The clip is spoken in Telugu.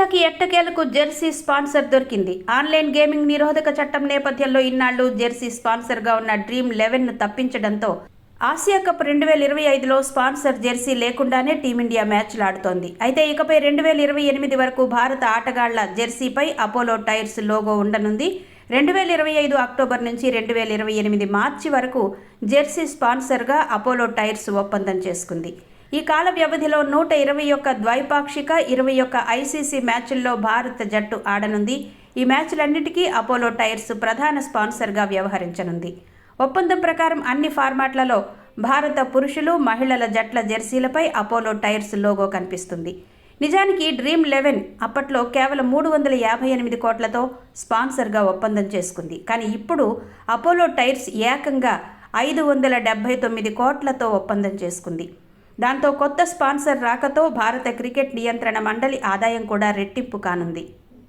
ఇండియాకి ఎట్టకేలకు జెర్సీ స్పాన్సర్ దొరికింది. ఆన్లైన్ గేమింగ్ నిరోధక చట్టం నేపథ్యంలో ఇన్నాళ్ళు జెర్సీ స్పాన్సర్గా ఉన్న డ్రీమ్ లెవెన్ను తప్పించడంతో ఆసియా కప్ రెండు వేల ఇరవై ఐదులో స్పాన్సర్ జెర్సీ లేకుండానే టీమిండియా మ్యాచ్లు ఆడుతోంది అయితే ఇకపై రెండు వేల ఇరవై ఎనిమిది వరకు భారత ఆటగాళ్ళ జెర్సీపై అపోలో టైర్స్ లోగో ఉండనుంది. రెండు వేల ఇరవై ఐదు అక్టోబర్ నుంచి రెండు వేల ఇరవై ఎనిమిది మార్చి వరకు జెర్సీ స్పాన్సర్గా అపోలో టైర్స్ ఒప్పందం చేసుకుంది. ఈ కాల వ్యవధిలో నూట ఇరవై ఒక్క ద్వైపాక్షిక ఇరవై ఒక్క ఐసీసీ మ్యాచ్ల్లో భారత జట్టు ఆడనుంది. ఈ మ్యాచ్లన్నిటికీ అపోలో టైర్స్ ప్రధాన స్పాన్సర్గా వ్యవహరించనుంది. ఒప్పందం ప్రకారం అన్ని ఫార్మాట్లలో భారత పురుషులు మహిళల జట్ల జెర్సీలపై అపోలో టైర్స్ లోగో కనిపిస్తుంది. నిజానికి డ్రీమ్ లెవెన్ అప్పట్లో కేవలం మూడు వందల యాభై ఎనిమిది కోట్లతో స్పాన్సర్గా ఒప్పందం చేసుకుంది. కానీ ఇప్పుడు అపోలో టైర్స్ ఏకంగా ఐదు వందల డెబ్బై తొమ్మిది కోట్లతో ఒప్పందం చేసుకుంది. దాంతో కొత్త స్పాన్సర్ రాకతో భారత క్రికెట్ నియంత్రణ మండలి ఆదాయం కూడా రెట్టింపు కానుంది.